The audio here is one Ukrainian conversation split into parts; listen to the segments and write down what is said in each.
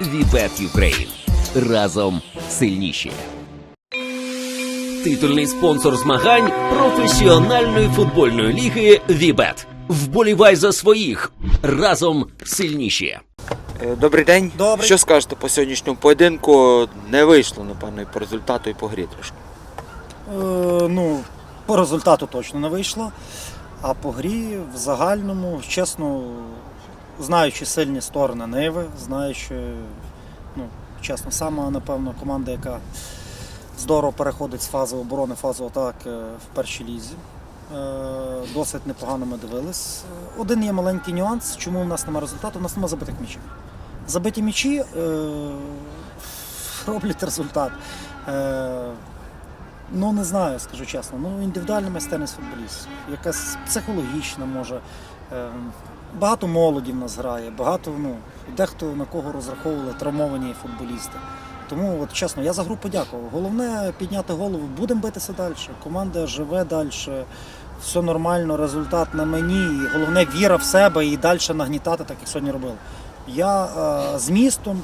Вібет Юкрейн. Разом сильніші. Титульний спонсор змагань професіональної футбольної ліги Вібет. Вболівай за своїх. Разом сильніші. Е, Добрий день. Добрий. Що скажете по сьогоднішньому поєдинку? Не вийшло, напевно, і по результату, і по грі трошки. Е, ну, по результату точно не вийшло. А по грі в загальному, чесно, знаючи сильні сторони Ниви, знаючи, ну, чесно, сама, напевно, команда, яка здорово переходить з фази оборони, фазу атаки в першій лізі. Е, Досить непогано ми дивились. Е, Один є маленький нюанс, чому в нас немає результату, у нас немає забитих м'ячів. Забиті м'ячі е, роблять результат. Е, Ну, не знаю, скажу чесно. Ну, індивідуальна майстерність футболістів, якась психологічна може. Багато молоді в нас грає, багато, ну, дехто на кого розраховували травмовані футболісти. Тому, от, чесно, я за гру подякував. Головне підняти голову, будемо битися далі. Команда живе далі, все нормально, результат на мені. І головне віра в себе і далі нагнітати, так як сьогодні робили. Я е, з містом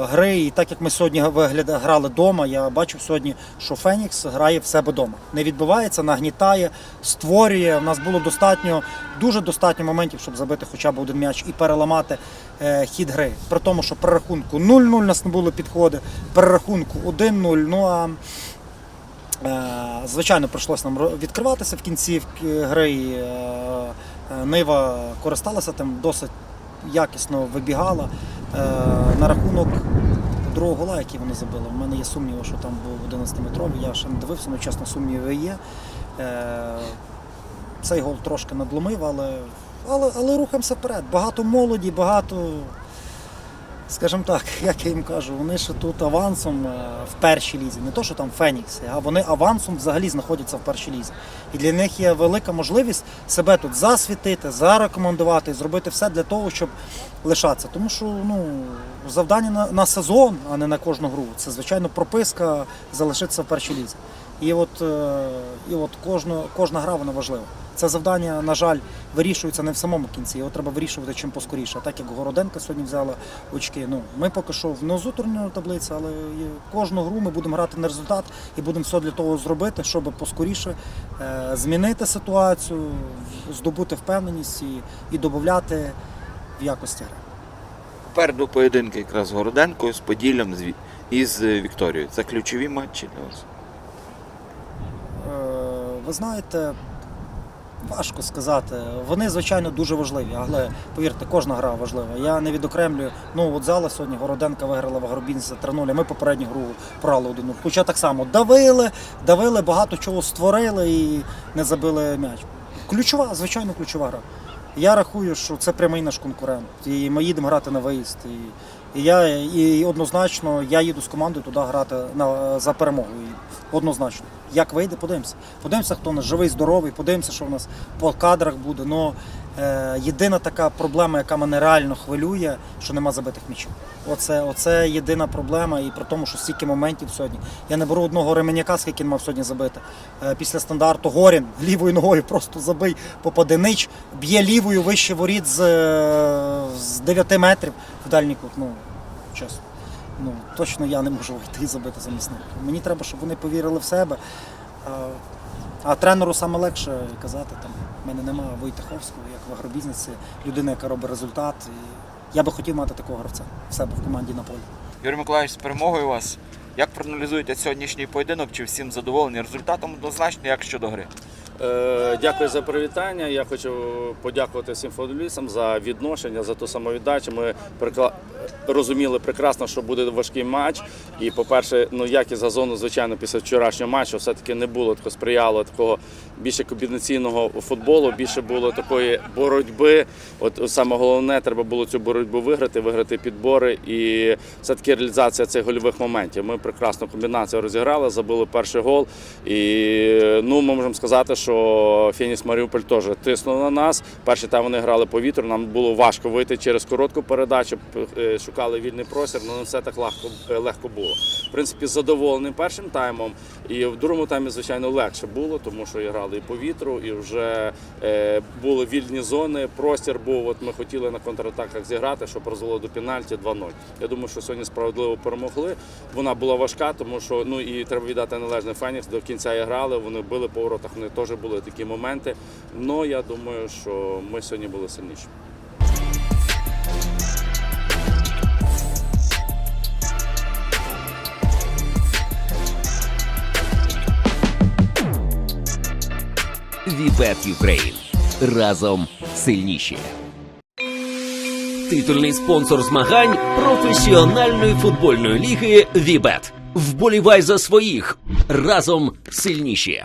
гри, і так як ми сьогодні грали вдома, я бачив сьогодні, що Фенікс грає в себе вдома. Не відбивається, нагнітає, створює. У нас було достатньо, дуже достатньо моментів, щоб забити хоча б один м'яч і переламати е, хід гри. При тому, що при рахунку 0-0 у нас не було підходи, при рахунку 1-0. Ну а Е, Звичайно, прийшлося нам відкриватися в кінці гри. е, е, Нива користалася тим, досить якісно вибігала. Е, На рахунок другого гола, який вони забили, в мене є сумніви, що там був 11-метровий. Я ще не дивився, але чесно, сумніви є. Е, Цей гол трошки надломив, але, але, але рухаємося вперед. Багато молоді, багато скажімо так, як я їм кажу, вони ще тут авансом е, в першій лізі. Не то, що там Фенікси, а вони авансом взагалі знаходяться в першій лізі. І для них є велика можливість себе тут засвітити, зарекомендувати, зробити все для того, щоб лишатися. Тому що ну, завдання на, на сезон, а не на кожну гру, це звичайно прописка залишитися в першій лізі. І от, е, і от кожна, кожна гра вона важлива. Це завдання, на жаль, вирішується не в самому кінці. Його треба вирішувати чим поскоріше. Так як Городенка сьогодні взяла очки. Ну, ми поки що внизу турнірної таблиці, але кожну гру ми будемо грати на результат і будемо все для того зробити, щоб поскоріше е, змінити ситуацію, здобути впевненість і, і додати в якості гри. Попереду поєдинки якраз з Городенкою, з Поділлям з Ві- і з е, Вікторією. Це ключові матчі для вас. Ви знаєте, важко сказати. Вони, звичайно, дуже важливі, але повірте, кожна гра важлива. Я не відокремлюю. Ну, от зала сьогодні Городенка виграла в Агробінзі 3-0, а ми попередню гру програли 1-0. Хоча так само давили, давили, багато чого створили і не забили м'яч. Ключова, звичайно, ключова гра. Я рахую, що це прямий наш конкурент. І ми їдемо грати на виїзд. І, і я і однозначно я їду з командою туди грати на, за перемогу. Однозначно. Як вийде, подивимося. Подивимося, хто у нас живий, здоровий, подивимося, що в нас по кадрах буде. Но е, єдина така проблема, яка мене реально хвилює, що нема забитих м'ячів. Оце, оце єдина проблема, і при тому, що стільки моментів сьогодні. Я не беру одного ременяка, скільки він мав сьогодні забити. Е, після стандарту Горін лівою ногою просто забий попаденич, б'є лівою вище воріт з, е, з 9 метрів в дальній кут. Ну, чесно. Ну, точно я не можу вийти і забити замість них. Мені треба, щоб вони повірили в себе. А, а тренеру саме легше казати, там, в мене немає Войтаховського, як в агробізнесі, людина, яка робить результат. І я би хотів мати такого гравця в себе в команді на полі. Юрій Миколаївич, з перемогою вас. Як проаналізуєте сьогоднішній поєдинок? Чи всім задоволені результатом? Однозначно, як щодо гри? Е, Дякую за привітання. Я хочу подякувати всім футболістам за відношення, за ту самовіддачу. Ми розуміли прекрасно, що буде важкий матч. І, по-перше, ну якість газону, звичайно, після вчорашнього матчу все-таки не було такого сприяло такого більше комбінаційного футболу, більше було такої боротьби. От, от саме головне, треба було цю боротьбу виграти, виграти підбори і все-таки реалізація цих гольових моментів. Ми прекрасну комбінацію розіграли, забили перший гол. І ну, ми можемо сказати, що що Феніс Маріуполь теж тиснув на нас. Перший тайм вони грали по вітру. Нам було важко вийти через коротку передачу. е, Шукали вільний простір, але не все так легко, е, легко було. В принципі, задоволений першим таймом. І в другому таймі, звичайно, легше було, тому що грали і по вітру, і вже е, були вільні зони. Простір був. От ми хотіли на контратаках зіграти, щоб розвело до пенальті 2-0. Я думаю, що сьогодні справедливо перемогли. Вона була важка, тому що ну і треба віддати належне Фенікс. До кінця і грали. Вони били по воротах. Вони теж були такі моменти. Ну я думаю, що ми сьогодні були сильніші. Вібет Юкрейн. Разом сильніші. Титульний спонсор змагань професіональної футбольної ліги Вібет. Вболівай за своїх разом сильніші.